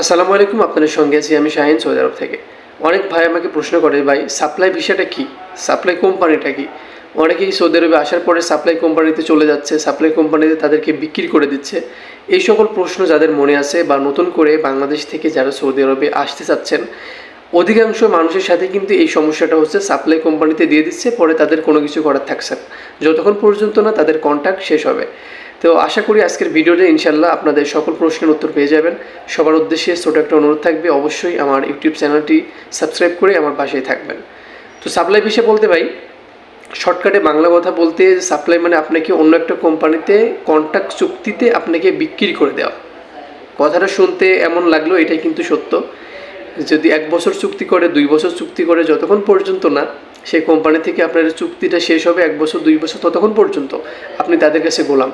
আসসালামু আলাইকুম, আপনাদের সঙ্গে আছি আমি শাহিন সৌদি আরব থেকে। অনেক ভাই আমাকে প্রশ্ন করে, ভাই সাপ্লাই ভিসাটা কি? সাপ্লাই কোম্পানিটা কি? অনেকেই সৌদি আরবে আসার পরে সাপ্লাই কোম্পানিতে চলে যাচ্ছে সাপ্লাই কোম্পানিতে তাদেরকে বিক্রি করে দিচ্ছে। এই সকল প্রশ্ন যাদের মনে আছে বা নতুন করে বাংলাদেশ থেকে যারা সৌদি আরবে আসতে চাচ্ছেন অধিকাংশ মানুষের সাথে কিন্তু এই সমস্যাটা হচ্ছে সাপ্লাই কোম্পানিতে দিয়ে দিচ্ছে, পরে তাদের কোনো কিছু করার থাকছে না। যতক্ষণ পর্যন্ত না তাদের কন্ট্যাক্ট শেষ হবে। তো আশা করি আজকের ভিডিওতে ইনশাল্লাহ আপনাদের সকল প্রশ্নের উত্তর পেয়ে যাবেন। সবার উদ্দেশ্যে ছোটো একটা অনুরোধ থাকবে, অবশ্যই আমার ইউটিউব চ্যানেলটি সাবস্ক্রাইব করে আমার পাশেই থাকবেন। তো সাপ্লাই বিষয়ে বলতে ভাই শর্টকাটে বাংলা কথা বলতে সাপ্লাই মানে আপনাকে অন্য একটা কোম্পানিতে কন্ট্যাক্ট চুক্তিতে আপনাকে বিক্রি করে দেওয়া। কথাটা শুনতে এমন লাগল, এটাই কিন্তু সত্য। যদি এক বছর চুক্তি করে, দুই বছর চুক্তি করে যতক্ষণ পর্যন্ত না, সেই কোম্পানি থেকে আপনার চুক্তিটা শেষ হবে এক বছর, দুই বছর ততক্ষণ পর্যন্ত, আপনি তাদের কাছে গোলাম।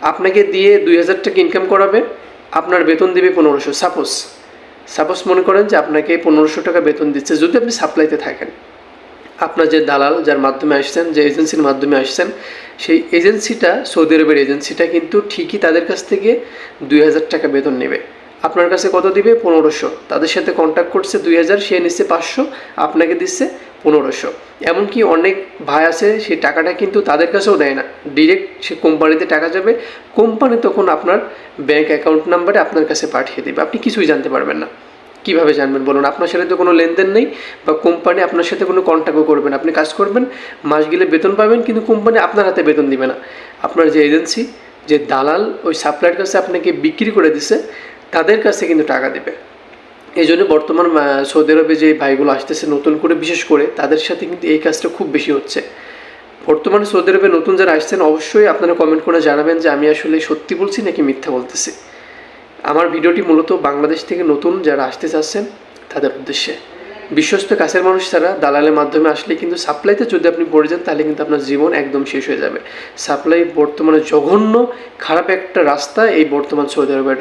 আপনাকে দিয়ে দুই হাজার টাকা ইনকাম করাবে, আপনার বেতন দিবে পনেরোশো। সাপোজ সাপোজ মনে করেন যে আপনাকে পনেরোশো টাকা বেতন দিচ্ছে, যদি আপনি সাপ্লাইতে থাকেন। আপনার যে দালাল যার মাধ্যমে আসছেন, যে এজেন্সির মাধ্যমে আসছেন, সেই এজেন্সিটা সৌদি আরবের এজেন্সিটা কিন্তু ঠিকই তাদের কাছ থেকে দুই হাজার টাকা বেতন নেবে। আপনার কাছে কত দিবে? পনেরোশো। তাদের সাথে কন্ট্যাক্ট করছে দুই হাজার, সে নিচ্ছে পাঁচশো, আপনাকে দিচ্ছে পনেরোশো। এমনকি অনেক ভাই আছে সেই টাকাটা কিন্তু তাদের কাছেও দেয় না। ডিরেক্ট সে কোম্পানিতে টাকা যাবে কোম্পানি তখন আপনার ব্যাংক অ্যাকাউন্ট নাম্বারে আপনার কাছে পাঠিয়ে দেবে। আপনি কিছুই জানতে পারবেন না। কীভাবে জানবেন বলুন? আপনার সাথে তো কোনো লেনদেন নেই বা কোম্পানি আপনার সাথে কোনো কন্ট্যাক্টও করবেন আপনি কাজ করবেন, মাস গেলে বেতন পাবেন, কিন্তু কোম্পানি আপনার হাতে বেতন দিবে না। আপনার যে এজেন্সি যে দালাল, ওই সাপ্লাইয়ের কাছে আপনাকে বিক্রি করে দিছে তাদের কাছে কিন্তু টাকা দেবে। এই জন্য বর্তমান সৌদি আরবে যে ভাইগুলো আসতেছে নতুন করে, বিশেষ করে তাদের সাথে কিন্তু এই কাজটা খুব বেশি হচ্ছে। বর্তমানে সৌদি আরবে নতুন যারা আসছেন, অবশ্যই আপনারা কমেন্ট করে জানাবেন যে আমি আসলে সত্যি বলছি নাকি মিথ্যা বলতেছি। আমার ভিডিওটি মূলত বাংলাদেশ থেকে নতুন যারা আসতে চাচ্ছেন, তাদের উদ্দেশ্যে। বিশ্বস্ত কাছের মানুষ ছাড়া দালালের মাধ্যমে আসলে কিন্তু সাপ্লাইতে যদি আপনি পড়ে যান, তাহলে কিন্তু আপনার জীবন একদম শেষ হয়ে যাবে। সাপ্লাই বর্তমানে জঘন্য, খারাপ একটা রাস্তা এই বর্তমান সৌদি আরবের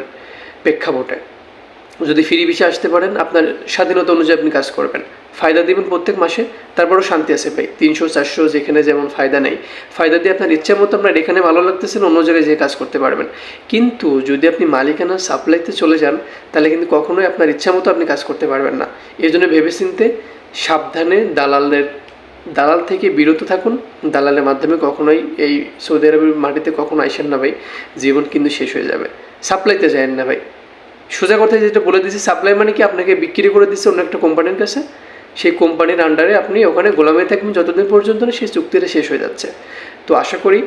প্রেক্ষাপটে। যদি ফ্রি ভিসা আসতে পারেন আপনার স্বাধীনতা অনুযায়ী আপনি কাজ করবেন। ফায়দা দিবেন প্রত্যেক মাসে তারপরও শান্তি আছে ভাই। তিনশো চারশো যেখানে যেমন ফায়দা নেই। ফায়দা দিয়ে আপনার ইচ্ছা মতো আপনার এখানে ভালো লাগতেছে না, অন্য জায়গায় যেয়ে কাজ করতে পারবেন। কিন্তু যদি আপনি মালিকানা সাপ্লাইতে চলে যান তাহলে কিন্তু কখনোই আপনার ইচ্ছা মতো আপনি কাজ করতে পারবেন না। এই জন্য ভেবেচিন্তে সাবধানে দালালদের দালাল থেকে বিরত থাকুন। দালালের মাধ্যমে কখনোই এই সৌদি আরবের মাটিতে কখনো আইসেন না ভাই। জীবন কিন্তু শেষ হয়ে যাবে। সাপ্লাইতে যায়েন না ভাই। সোজা কথায় যেটা বলে দিচ্ছি সাপ্লাই মানে কি আপনাকে বিক্রি করে দিচ্ছে অন্য একটা কোম্পানির কাছে? সেই কোম্পানির আন্ডারে আপনি ওখানে গোলামে থাকবেন যতদিন পর্যন্ত না সেই চুক্তিটা শেষ হয়ে যাচ্ছে। তো আশা করি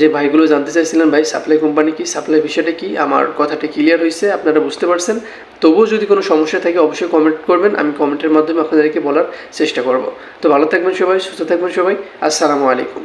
যে ভাইগুলো জানতে চাইছিলেন, ভাই সাপ্লাই কোম্পানি কি? সাপ্লাই বিষয়টা কি? আমার কথাটা ক্লিয়ার হয়েছে, আপনারা বুঝতে পারছেন। তবুও যদি কোনো সমস্যা থাকে অবশ্যই কমেন্ট করবেন, আমি কমেন্টের মাধ্যমে আপনাদেরকে বলার চেষ্টা করব। তো ভালো থাকবেন সবাই, সুস্থ থাকবেন সবাই, আসসালামু আলাইকুম।